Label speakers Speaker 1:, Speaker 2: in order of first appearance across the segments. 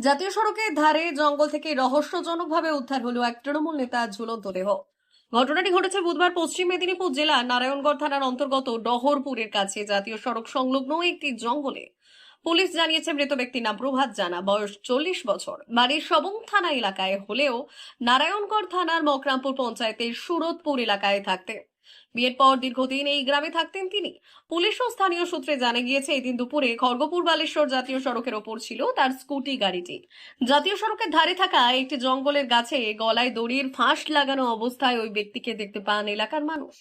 Speaker 1: জাতীয় সড়কের ধারে জঙ্গল থেকে রহস্যজনকভাবে উদ্ধার হলো এক তৃণমূল নেতা ঝুলন্ত দেহ। ঘটনাটি ঘটেছে বুধবার পশ্চিম মেদিনীপুর জেলা নারায়ণগড় থানার অন্তর্গত ডহরপুরের কাছে। জাতীয় সড়ক সংলগ্ন একটি জঙ্গলে পুলিশ জানিয়েছে, মৃত ব্যক্তির নাম প্রভাত জানা, বয়স চল্লিশ বছর। বাড়ির সবং থানা এলাকায় হলেও নারায়ণগড় থানার মকরামপুর পঞ্চায়েতের সুরতপুর এলাকায় থাকতে বিয়ের পর দীর্ঘদিন এই গ্রামে থাকতেন তিনি। পুলিশ ও স্থানীয় সূত্রে জানা গিয়েছে, এদিন দুপুরে খড়গপুর বালেশ্বর জাতীয় সড়কের ওপর ছিল তার স্কুটি গাড়িটি। জাতীয় সড়কের ধারে থাকা একটি জঙ্গলের গাছে গলায় দড়ির ফাঁস লাগানো অবস্থায় ওই ব্যক্তিকে দেখতে পান এলাকার মানুষ।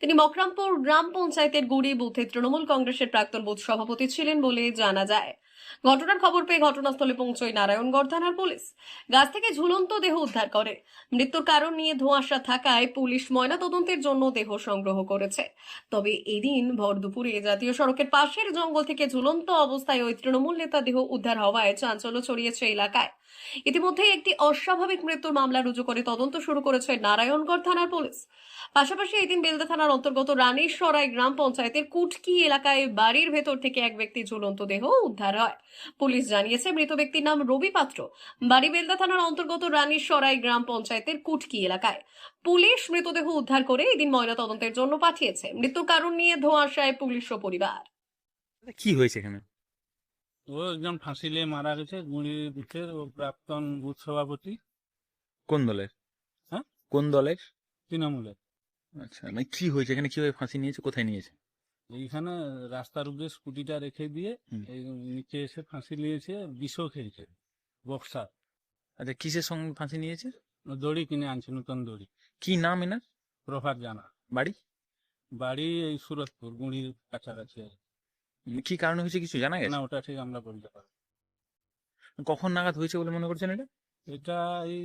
Speaker 1: তিনি মকরামপুর গ্রাম পঞ্চায়েতের গুড়ি বুথে তৃণমূল কংগ্রেসের প্রাক্তন বুথ সভাপতি ছিলেন বলে জানা যায়। ঘটনার খবর পেয়ে ঘটনাস্থলে পৌঁছয় নারায়ণগড় থানার পুলিশ। গাছ থেকে ঝুলন্ত দেহ উদ্ধার করে। মৃত্যুর কারণ নিয়ে ধোঁয়াশা থাকায় পুলিশ ময়নাতদন্তের জন্য দেহ সংগ্রহ করেছে। তবে এদিন ভর দুপুরে জাতীয় সড়কের পাশের জঙ্গল থেকে ঝুলন্ত অবস্থায় ওই তৃণমূল নেতা দেহ উদ্ধার হওয়ায় চাঞ্চল্য ছড়িয়েছে এলাকায়। ইতিমধ্যে একটি অস্বাভাবিক মৃত্যুর মামলা রুজু করে তদন্ত শুরু করেছে নারায়ণগড় থানার পুলিশ। পাশাপাশি এদিন বেলদা থানার অন্তর্গত রানীশ্বরাই গ্রাম পঞ্চায়েতের কুটকি এলাকায় বাড়ির ভেতর থেকে এক ব্যক্তি ঝুলন্ত দেহ উদ্ধার হয়। পুলিশ জানিয়েছে, মৃত ব্যক্তির নাম রবি পাত্র। বাড়ি বেলদা থানার অন্তর্গত রানীশ্বরাই গ্রাম পঞ্চায়েতের কুটকি এলাকায়। পুলিশ মৃতদেহ উদ্ধার করে এদিন ময়না তদন্তের জন্য পাঠিয়েছে। মৃত্যুর কারণ নিয়ে ধোঁয়াশায় পুলিশ ও পরিবার।
Speaker 2: কি হয়েছে এখানে?
Speaker 3: ও একজন ফাঁসি নিয়ে মারা গেছে গুঁড়ি বুথের ও প্রাক্তন বুথ সভাপতি।
Speaker 2: কোন দলের?
Speaker 3: হ্যাঁ?
Speaker 2: কোন দলের?
Speaker 3: তৃণমূলের।
Speaker 2: আচ্ছা মানে কি হয়েছে? এখানে কীভাবে ফাঁসি নিয়েছে? কোথায় নিয়েছে?
Speaker 3: এইখানে রাস্তার উপরে স্কুটিটা রেখে দিয়ে এই নিচে এসে ফাঁসি নিয়েছে বিষও খেয়েছে বক্সার।
Speaker 2: আচ্ছা কিসের সঙ্গে ফাঁসি নিয়েছে?
Speaker 3: দড়ি কিনে আনছে নতুন দড়ি।
Speaker 2: কি নাম এনার?
Speaker 3: প্রভাত জানা।
Speaker 2: বাড়ি?
Speaker 3: বাড়ি এই সুরতপুর গুঁড়ির কাছাকাছি আর কি।
Speaker 2: কারণে হয়েছে কিছু জানা গেছে?
Speaker 3: না ওটা ঠিক আমরা বলতে পারি
Speaker 2: কখন নাগাদ হয়েছে বলে মনে করছেন এটা?
Speaker 3: এটা এই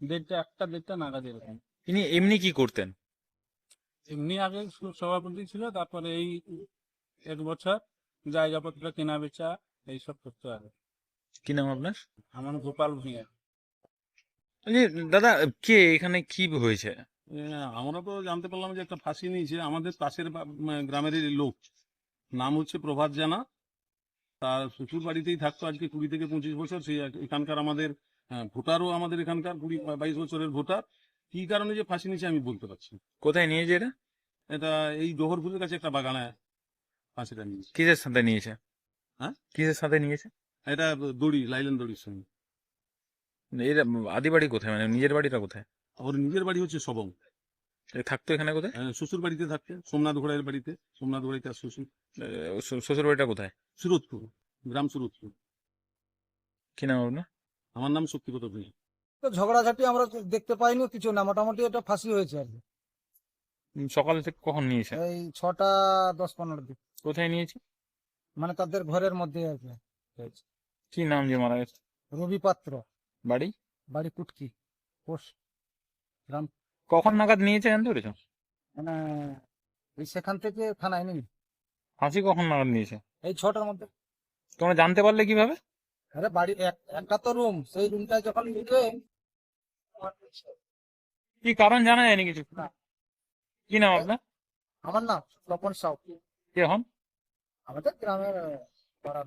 Speaker 3: দেড়টা একটা দেড়টা নাগাদ এরকম।
Speaker 2: তিনি এমনি কি করতেন?
Speaker 3: এমনি আগে সভাপতি ছিল তারপরে এই এক বছর জায়গাপত্র কেনা বেচা এইসব করতে হবে
Speaker 2: কি নাম আপনার?
Speaker 3: আমার গোপাল ভূঁইয়া।
Speaker 2: দাদা কে এখানে কি হয়েছে?
Speaker 4: আমরা তো জানতে পারলাম যে একটা ফাঁসি নিয়েছে আমাদের পাশের গ্রামেরই লোক। নাম হচ্ছে প্রভাত জানা। তার শ্বশুর বাড়িতেই থাকতো আজকে কুড়ি থেকে পঁচিশ বছর। সে এখানকার আমাদের আহ, ভোটারও আমাদের এখানকার কুড়ি বাইশ বছরের ভোটার। কি কারণে যে ফাঁসি নিয়েছে আমি বলতে পারছি
Speaker 2: কোথায় নিয়েছে এটা?
Speaker 4: এটা এই জহরপুরের কাছে একটা বাগানে ফাঁসিটা নিয়েছে।
Speaker 2: কিসের সাথে নিয়েছে?
Speaker 4: হ্যাঁ?
Speaker 2: কিসের সাথে নিয়েছে?
Speaker 4: এটা দড়ি লাইলেন দড়ির সঙ্গে।
Speaker 2: এর আদি বাড়ি কোথায়? মানে নিজের বাড়িটা কোথায়?
Speaker 4: ওর নিজের বাড়ি হচ্ছে সবং
Speaker 2: থাকতো এখানে কোথায়?
Speaker 4: আহ, শ্বশুর বাড়িতে থাকতে সোমনাথ ঘোড়াইয়ের বাড়িতে সোমনাথ ঘোড়াই তার শ্বশুর।
Speaker 2: শ্বশুর- বাড়িটা কোথায়?
Speaker 4: সুরতপুর গ্রাম সুরতপুর।
Speaker 2: কি নাম আপনার?
Speaker 4: আমার নাম শক্তিগত ভূঁইয়া।
Speaker 5: তো ঝগড়াঝাটি আমরা দেখতে পাইনি কিছু না মোটামুটি এটা ফাঁসি হয়েছে আর কি।
Speaker 2: সকাল থেকে কখন নিয়েছে?
Speaker 5: এই ছটা দশ পনেরো দিন।
Speaker 2: কোথায় নিয়েছে?
Speaker 5: মানে তাদের ঘরের মধ্যে আর কি।
Speaker 2: কি নাম যে মারা গেছে?
Speaker 5: রবি পাত্র।
Speaker 2: বাড়ি?
Speaker 5: বাড়ি কুটকি পোস্ট গ্রাম।
Speaker 2: কখন নাগাদ নিয়েছে জানতে পেরেছ?
Speaker 5: মানে এই সেখান থেকে থানায় নিন
Speaker 2: ফাঁসি কখন নাগাদ নিয়েছে?
Speaker 5: এই ছটার মধ্যে।
Speaker 2: তোমরা জানতে পারলে কীভাবে?
Speaker 5: আরে বাড়ি এক- একটা তো রুম সেই রুমটা যখন নিবে
Speaker 2: কি কারণ জানা যায়নি কিছু। কি নাম আপনার?
Speaker 5: আমার নাম তপন সাউ।
Speaker 2: কে হন?
Speaker 5: আমাদের গ্রামের পাড়ার।